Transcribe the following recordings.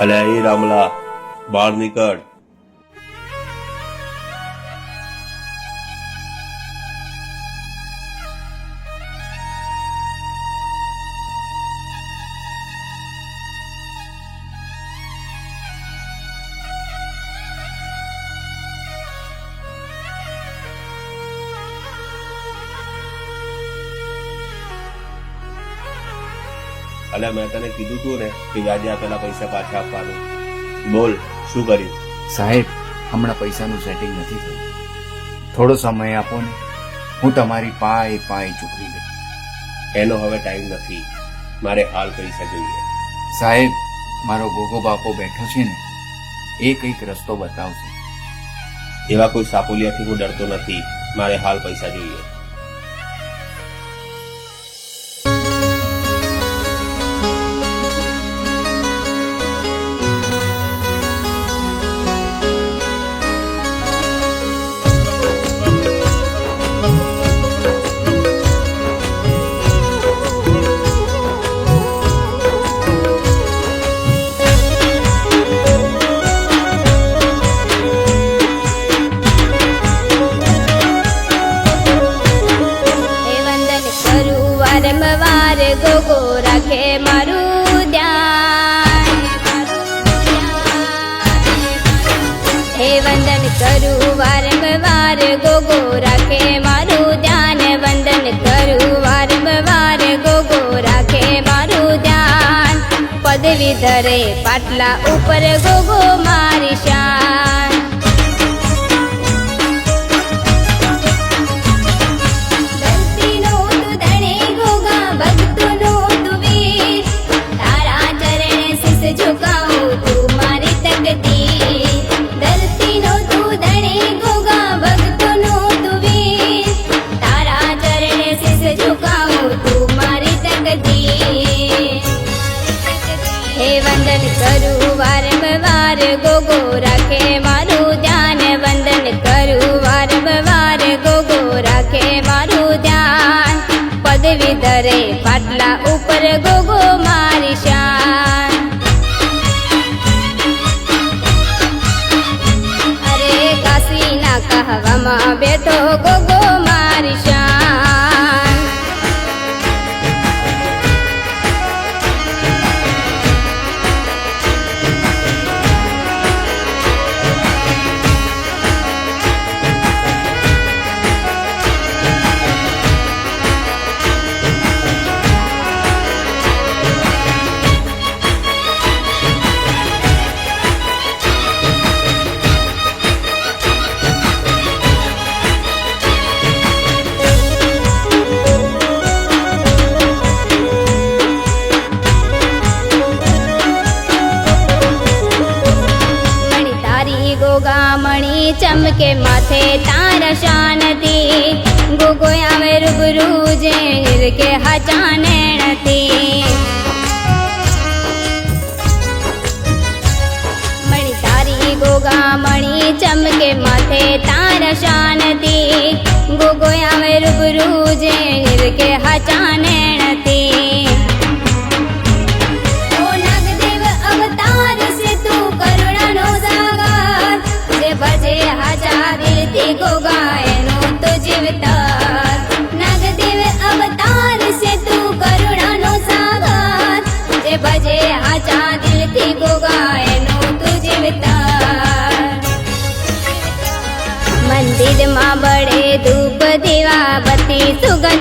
અલ્યા એ રામલા બહાર નીકળ. અલ્યા મેં તને કીધું તું ને કે વ્યાજે આપેલા પૈસા પાછા આપવાનું. બોલ શું કર્યું? સાહેબ હમણાં પૈસાનું સેટિંગ નથી થયું. થોડો સમય આપો ને. હું તમારી પાય પાય ચૂકવી દઉં એનો હવે ટાઈમ નથી. મારે હાલ પૈસા જોઈએ. સાહેબ મારો ગોગો બાપો બેઠો છે ને એ કંઈક રસ્તો બતાવશે. એવા કોઈ સાપોલિયાથી હું ડરતો નથી. મારે હાલ પૈસા જોઈએ. કરું વારંવાર ગોગો રાખે મારું ધ્યાન વંદન કરું વારંવાર ગોગો રાખે મારું ધ્યાન. પદવી ધરે પાટલા ઉપર ગોગો મારી વંદન કરું વારંવાર ગોગો રાખે મારું ધ્યાન. વંદન કરું વારંવાર ગોગો રાખે મારું ધ્યાન. પદવી ધરે પાટલા ઉપર ગોગો મારી શાન. અરે કાશીના કહેવામાં બેઠો ગોગો તારી ગોગા મણી ચમકે માથે તારા શાનતી. ગોગો આવે રૂબરૂ જે નિરકે હચાને નથી મણી તારી ગોગા મણી ચમકે માથે તારા શાનતી. ગોગો આવે રૂબરૂ જે નિરકે હાચાને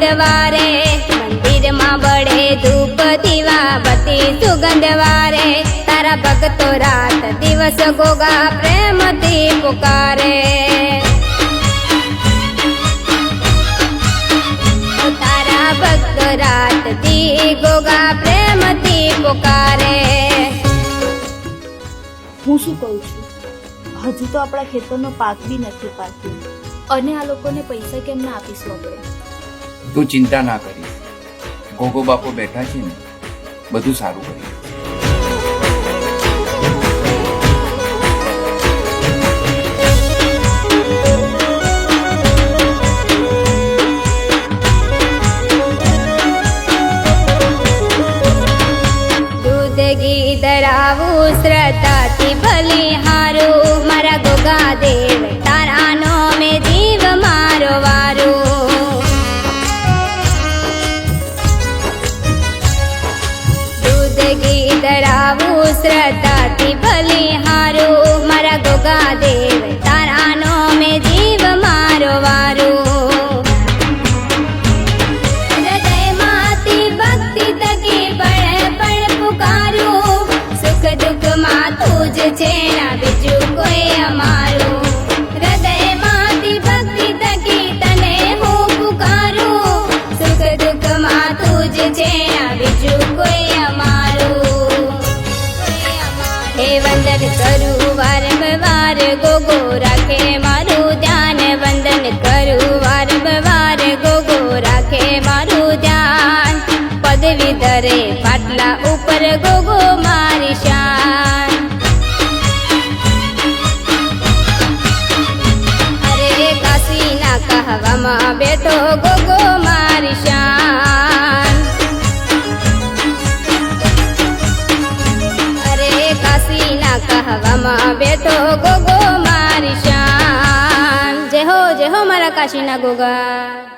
સુગંધ વારે, મંદિરમાં બળે ધૂપ દીવા બત્તી સુગંધવારે તારા ભક્તો રાત દિવસ ગોગા પ્રેમથી પુકારે. તારા ભક્તો રાતથી ગોગા પ્રેમથી પુકારે. હું શું કહું છું? હજુ તો આપણા ખેતરનો પાક બી નથી પાક્યો. અને આ લોકોને પૈસા કેમ ના આપીશું આપણે તું ચિંતા ના કરીશ. ગોગો બાપો બેઠા છે ને, બધું સારું કરી દરાવું શ્રદ્ધાથી ભલે હા ખુશ રહેતા ભલે હારું મારા ગોગા દે માં બેઠો ગોગો મારી શાન. જય હો જે હો મારા કાશીના ગોગા.